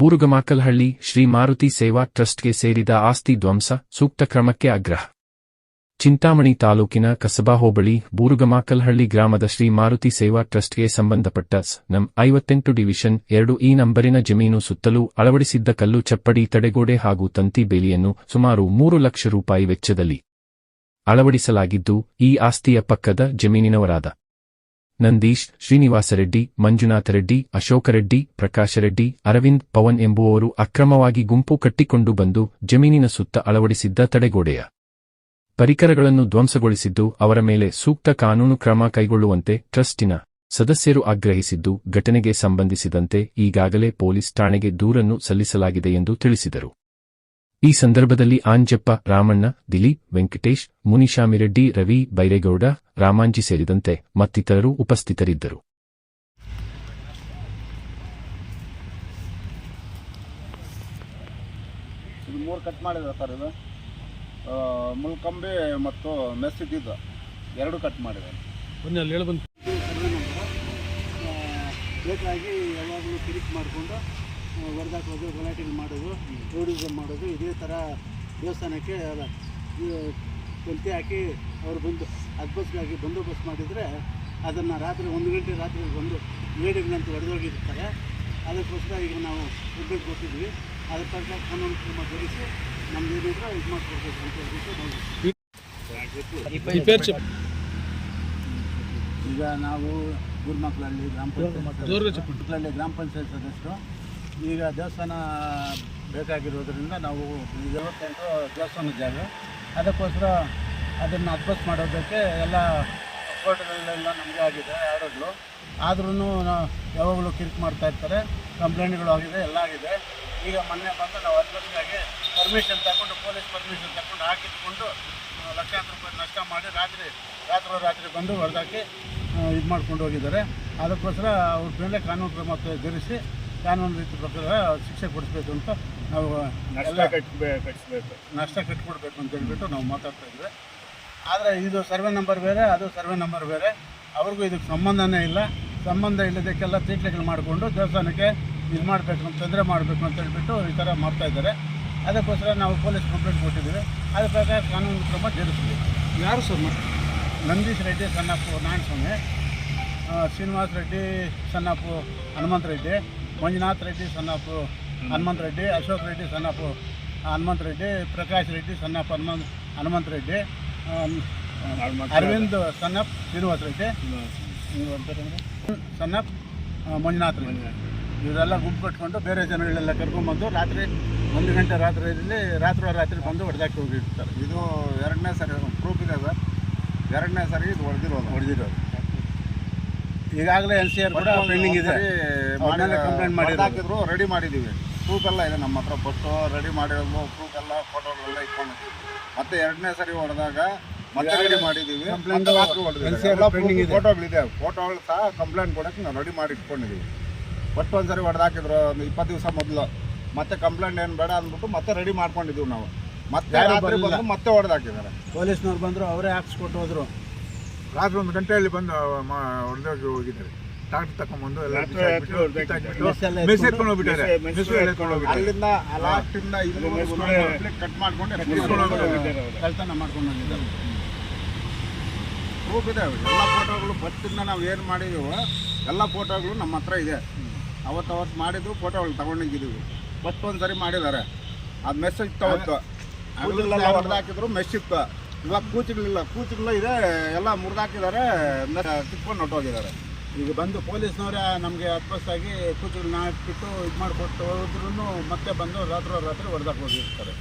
ಬೂರುಗಮಾಕಲ್ಹಳ್ಳಿ, ಶ್ರೀ ಮಾರುತಿ ಸೇವಾ ಟ್ರಸ್ಟ್ಗೆ ಸೇರಿದ ಆಸ್ತಿ ಧ್ವಂಸ ಸೂಕ್ತ ಕ್ರಮಕ್ಕೆ ಆಗ್ರಹ. ಚಿಂತಾಮಣಿ ತಾಲೂಕಿನ ಕಸಬಾ ಹೋಬಳಿ, ಬೂರುಗಮಾಕಲ್ಹಳ್ಳಿ ಗ್ರಾಮದ ಶ್ರೀ ಮಾರುತಿ ಸೇವಾ ಟ್ರಸ್ಟ್ಗೆ ಸಂಬಂಧಪಟ್ಟ ನಂ ಐವತ್ತೆಂಟು ಡಿವಿಷನ್ ಎರಡು ಈ ನಂಬರಿನ ಜಮೀನು ಸುತ್ತಲೂ ಅಳವಡಿಸಿದ್ದ ಕಲ್ಲು ಚಪ್ಪಡಿ ತಡೆಗೋಡೆ ಹಾಗೂ ತಂತಿ ಬೇಲಿಯನ್ನು ಸುಮಾರು ಮೂರು ಲಕ್ಷ ರೂಪಾಯಿ ವೆಚ್ಚದಲ್ಲಿ ಅಳವಡಿಸಲಾಗಿದ್ದು, ಈ ಆಸ್ತಿಯ ಪಕ್ಕದ ಜಮೀನಿನವರಾದ ನಂದೀಶ್, ಶ್ರೀನಿವಾಸರೆಡ್ಡಿ, ಮಂಜುನಾಥರೆಡ್ಡಿ, ಅಶೋಕರೆಡ್ಡಿ, ಪ್ರಕಾಶರೆಡ್ಡಿ, ಅರವಿಂದ್ ಪವನ್ ಎಂಬುವವರು ಅಕ್ರಮವಾಗಿ ಗುಂಪು ಕಟ್ಟಿಕೊಂಡು ಬಂದು ಜಮೀನಿನ ಸುತ್ತ ಅಳವಡಿಸಿದ್ದ ತಡೆಗೋಡೆಯ ಪರಿಕರಗಳನ್ನು ಧ್ವಂಸಗೊಳಿಸಿದ್ದು, ಅವರ ಮೇಲೆ ಸೂಕ್ತ ಕಾನೂನು ಕ್ರಮ ಕೈಗೊಳ್ಳುವಂತೆ ಟ್ರಸ್ಟಿನ ಸದಸ್ಯರು ಆಗ್ರಹಿಸಿದ್ದು, ಘಟನೆಗೆ ಸಂಬಂಧಿಸಿದಂತೆ ಈಗಾಗಲೇ ಪೊಲೀಸ್ ಠಾಣೆಗೆ ದೂರನ್ನು ಸಲ್ಲಿಸಲಾಗಿದೆ ಎಂದು ತಿಳಿಸಿದರು. ಈ ಸಂದರ್ಭದಲ್ಲಿ ಆಂಜಪ್ಪ ರಾಮಣ್ಣ ದಿಲೀಪ್ ವೆಂಕಟೇಶ್ ಮುನಿಶಾಮಿರೆಡ್ಡಿ ರವಿ ಬೈರೇಗೌಡ ರಾಮಾಂಜಿ ಸೇರಿದಂತೆ ಮತ್ತಿತರರು ಉಪಸ್ಥಿತರಿದ್ದರು. ಇದು ಮೂರು ಕಟ್ ಮಾಡಿದ್ರು ಸರ್ ಇದು. ಮುಲ್ಕಂಬಿ ಮತ್ತು ಮೆಸ್ ಇದ್ದಿದ್ದು ಎರಡು ಕಟ್ ಮಾಡಿದೆ ಬನ್ನಿ ಅಲ್ಲಿ ಹೇಳಿ ಬಂದು ಬೇಕಾಗಿ ಯಾವಾಗಲೂ ಕಿರಿಕ್ ಮಾಡಿಕೊಂಡು ಹೊಡೆದಾಕೋದು ಗಲಾಟೆಗಳು ಮಾಡೋದು ಟೂರಿಸಮ್ ಮಾಡೋದು ಇದೇ ಥರ ದೇವಸ್ಥಾನಕ್ಕೆ ತಂತಿ ಹಾಕಿ ಅವ್ರು ಬಂದು ಅದ್ಬಸ್ಗಾಗಿ ಬಂದೋಬಸ್ತ್ ಮಾಡಿದರೆ ಅದನ್ನು ರಾತ್ರಿ ಒಂದು ಗಂಟೆ ರಾತ್ರಿ ಬಂದು ಏಡಿಗಳಂತ ಹೊಡೆದೋಗಿರ್ತಾರೆ. ಅದಕ್ಕೋಸ್ಕರ ಈಗ ನಾವು ಉದ್ಯೋಗ ಕೊಟ್ಟಿದ್ವಿ. ಅದ್ರ ಪ್ರಕಾರ ಕಾನೂನು ಕ್ರಮ ಜರುಗಿಸಿ ನಮ್ಗೆ ಏನಿದ್ರೆ ಇದು ಮಾಡಿಕೊಡ್ಬೇಕು ಅಂತ ಹೇಳ್ಬಿಟ್ಟು ಈಗ ನಾವು ಗುರುಮಕ್ಕಳಲ್ಲಿ ಗ್ರಾಮ ಪಂಚಾಯತ್ ಗ್ರಾಮ ಪಂಚಾಯತ್ ಸದಸ್ಯರು ಈಗ ದೇವಸ್ಥಾನ ಬೇಕಾಗಿರೋದ್ರಿಂದ ನಾವು ಈಗ ದೇವಸ್ಥಾನ ಜಾಗ. ಅದಕ್ಕೋಸ್ಕರ ಅದನ್ನು ಅಡ್ಬಸ್ ಮಾಡೋದಕ್ಕೆ ಎಲ್ಲ ಕೋರ್ಟ್ಗಳೆಲ್ಲ ನಮಗೆ ಆಗಿದೆ ಯಾರಾದರೂ ಆದ್ರೂ ಯಾವಾಗಲೂ ಕಿರಿಕ್ ಮಾಡ್ತಾ ಇರ್ತಾರೆ. ಕಂಪ್ಲೇಂಟ್ಗಳು ಆಗಿದೆ, ಎಲ್ಲ ಆಗಿದೆ. ಈಗ ಮೊನ್ನೆ ಬಂದು ನಾವು ಅಡ್ಬಸ್ಗಾಗಿ ಪರ್ಮಿಷನ್ ತಗೊಂಡು, ಪೊಲೀಸ್ ಪರ್ಮಿಷನ್ ತಗೊಂಡು ಹಾಕಿಟ್ಕೊಂಡು ಲಕ್ಷಾಂತರ ರೂಪಾಯಿ ನಷ್ಟ ಮಾಡಿ ರಾತ್ರಿ ರಾತ್ರಿ ರಾತ್ರಿ ಬಂದು ಹೊಡೆದಾಕಿ ಇದು ಮಾಡ್ಕೊಂಡು ಹೋಗಿದ್ದಾರೆ. ಅದಕ್ಕೋಸ್ಕರ ಅವ್ರ ಮೇಲೆ ಕಾನೂನು ಕ್ರಮ ಜರಿಸಿ ಕಾನೂನು ರೀತಿ ಪ್ರಕಾರ ಶಿಕ್ಷೆ ಕೊಡಿಸ್ಬೇಕು ಅಂತ ನಾವು ನಷ್ಟ ಎಲ್ಲ ಕಟ್ಬೇ ಕಟ್ಟಿಸ್ಬೇಕು ನಷ್ಟ ಕಟ್ಕೊಡ್ಬೇಕು ಅಂತ ಹೇಳ್ಬಿಟ್ಟು ನಾವು ಮಾತಾಡ್ತಾ ಇದ್ವಿ. ಆದರೆ ಇದು ಸರ್ವೆ ನಂಬರ್ ಬೇರೆ ಅದು ಸರ್ವೆ ನಂಬರ್ ಬೇರೆ. ಅವ್ರಿಗೂ ಇದಕ್ಕೆ ಸಂಬಂಧನೇ ಇಲ್ಲ. ಸಂಬಂಧ ಇಲ್ಲದಕ್ಕೆಲ್ಲ ತೀಟ್ಲೆಗಳು ಮಾಡಿಕೊಂಡು ದೇವಸ್ಥಾನಕ್ಕೆ ಇದು ಮಾಡಬೇಕು ಅಂತ ತೊಂದರೆ ಮಾಡಬೇಕು ಅಂತ ಹೇಳ್ಬಿಟ್ಟು ಈ ಥರ ಮಾಡ್ತಾ ಇದ್ದಾರೆ. ಅದಕ್ಕೋಸ್ಕರ ನಾವು ಪೊಲೀಸ್ ಕಂಪ್ಲೇಂಟ್ ಕೊಟ್ಟಿದ್ದೀವಿ. ಅದ್ರ ಪ್ರಕಾರ ಕಾನೂನು ಕ್ರಮ ಜರುಗಿಸಿದೆ ಯಾರು ಸರ್ ನಂದೀಶ್ ರೆಡ್ಡಿ ಸಣ್ಣಪ್ಪು ನಾರಾಯಣಸ್ವಾಮಿ ಸ್ವಾಮಿ ಶ್ರೀನಿವಾಸ್ ರೆಡ್ಡಿ ಸಣ್ಣಪ್ಪು ಹನುಮಂತ ರೆಡ್ಡಿ ಮಂಜುನಾಥ್ ರೆಡ್ಡಿ ಸನ್ನಪ್ಪು ಹನುಮಂತ ರೆಡ್ಡಿ ಅಶೋಕ್ ರೆಡ್ಡಿ ಸನ್ನಪ್ಪು ಹನುಮಂತ ರೆಡ್ಡಿ ಪ್ರಕಾಶ್ ರೆಡ್ಡಿ ಸನ್ನಪ್ಪ ಹನುಮಂತ ಹನುಮಂತ ರೆಡ್ಡಿ ಅರವಿಂದ್ ಸನ್ನಪ್ ಶ್ರೀನಿವಾಸ ರೆಡ್ಡಿ ಸನ್ನಪ್ ಮಂಜುನಾಥ್ ರೆಡ್ಡಿ. ಇವರೆಲ್ಲ ಗುಂಪು ಕಟ್ಕೊಂಡು ಬೇರೆ ಜನಗಳೆಲ್ಲ ಕರ್ಕೊಂಡ್ಬಂದು ರಾತ್ರಿ ಒಂದು ಗಂಟೆ ರಾತ್ರಿಯಲ್ಲಿ ರಾತ್ರಿ ರಾತ್ರಿ ಬಂದು ಹೊಡೆದಾಕಿ ಹೋಗಿರ್ತಾರೆ. ಇದು ಎರಡನೇ ಸರಿ ಪ್ರೂಫ್ ಇದೆ ಸರ್. ಎರಡನೇ ಸರಿ ಇದು ಹೊಡೆದಿರೋದು. ಹೊಡೆದಿರೋದು. ಈಗಾಗಲೇ ಎನ್ ಸಿ ಆರ್ ಕೂಡ ಪೆಂಡಿಂಗ್ ಇದೆ ಕಂಪ್ಲೇಂಟ್ ಮಾಡಿದ್ರು. ಹಾಕಿದ್ರು ರೆಡಿ ಮಾಡಿದ್ದೀವಿ ಪ್ರೂಫ್ ಎಲ್ಲ ಇದೆ ನಮ್ಮ ಹತ್ರ ಬಸ್ಸು ರೆಡಿ ಮಾಡಿರೋದು ಪ್ರೂಫ್ ಎಲ್ಲ ಫೋಟೋಗಳೆಲ್ಲ ಇಟ್ಕೊಂಡಿದ್ದೀವಿ ಮತ್ತೆ ಎರಡನೇ ಸರಿ ಹೊಡೆದಾಗ ಮತ್ತೆ ರೆಡಿ ಮಾಡಿದ್ದೀವಿ. ಫೋಟೋಗಳಿದೆ ಫೋಟೋಗಳು ಸಹ ಕಂಪ್ಲೇಂಟ್ ಕೊಡೋಕ್ಕೆ ನಾವು ರೆಡಿ ಮಾಡಿ ಇಟ್ಕೊಂಡಿದ್ದೀವಿ ಒಟ್ಟು ಒಂದ್ಸರಿ ಹೊಡೆದಾಕಿದ್ರು ಒಂದು ಇಪ್ಪತ್ತು ದಿವಸ ಮೊದಲು. ಮತ್ತೆ ಕಂಪ್ಲೇಂಟ್ ಏನು ಬೇಡ ಅಂದ್ಬಿಟ್ಟು ಮತ್ತೆ ರೆಡಿ ಮಾಡ್ಕೊಂಡಿದ್ದೀವಿ ನಾವು. ಮತ್ತೆ ರಾತ್ರಿ. ಬಂದು ಮತ್ತೆ ಹೊಡೆದಾಕಿದ್ದಾರೆ. ಪೊಲೀಸ್ನವ್ರು ಬಂದರು ಅವರೇ ಹಾಕ್ಸ್ಕೊಟ್ಟು ಹೋದ್ರು. ರಾತ್ರಿ ಒಂದು ಗಂಟೆಯಲ್ಲಿ ಬಂದು ಹೊಡೆದೋಗಿ ಹೋಗಿದ್ದಾರೆ. ಟ್ರಾಕ್ಟರ್ ತಗೊಂಡ್ಬಂದು ಎಲ್ಲ ಮೆಸ್ ಎತ್ಕೊಂಡು ಹೋಗ್ಬಿಟ್ಟಾರೆ. ಮೆಸ್ ಎತ್ಕೊಂಡು ಕಟ್ ಮಾಡ್ಕೊಂಡು ಮಾಡ್ಕೊಂಡು ಬಂದಿದ್ದಾರೆ ಎಲ್ಲ ಫೋಟೋಗಳು ಬತ್ತಿಂದ ನಾವು ಏನು ಮಾಡಿದೀವೋ ಎಲ್ಲ ಫೋಟೋಗಳು ನಮ್ಮ ಹತ್ರ ಇದೆ. ಅವತ್ತು ಅವತ್ತು ಮಾಡಿದ್ದು ಫೋಟೋಗಳು ತಗೊಂಡಿದ್ದೀವಿ. ಬತ್ತೊಂದು ಒಂದು ಸರಿ ಮಾಡಿದ್ದಾರೆ. ಅದು ಮೆಸ್ ಇತ್ತು ಅವತ್ತು. ಹಾಕಿದ್ರು ಹೊಡೆದಾಕಿದ್ರು ಮೆಸ್ ಇತ್ತು ಇವಾಗ ಕೂಚುಗಳಿಲ್ಲ ಕೂಚುಗಳು ಇದೆ, ಎಲ್ಲ ಮುರಿದಾಕಿದ್ದಾರೆ ಕಿತ್ಕೊಂಡು ಹೊಟ್ಟೋಗಿದ್ದಾರೆ ಈಗ ಬಂದು ಪೊಲೀಸ್ನವರೇ ನಮಗೆ ಅಡ್ವಸ್ಸಾಗಿ ಕೂಚುಗಳನ್ನ ಹಾಕ್ಬಿಟ್ಟು ಇದು ಮಾಡಿಕೊಟ್ಟು ಹೋದ್ರೂ ಮತ್ತೆ ಬಂದು ರಾತ್ರಿ ರಾತ್ರಿ ಹೊಡೆದಾಕ್ ಹೋಗಿರ್ತಾರೆ.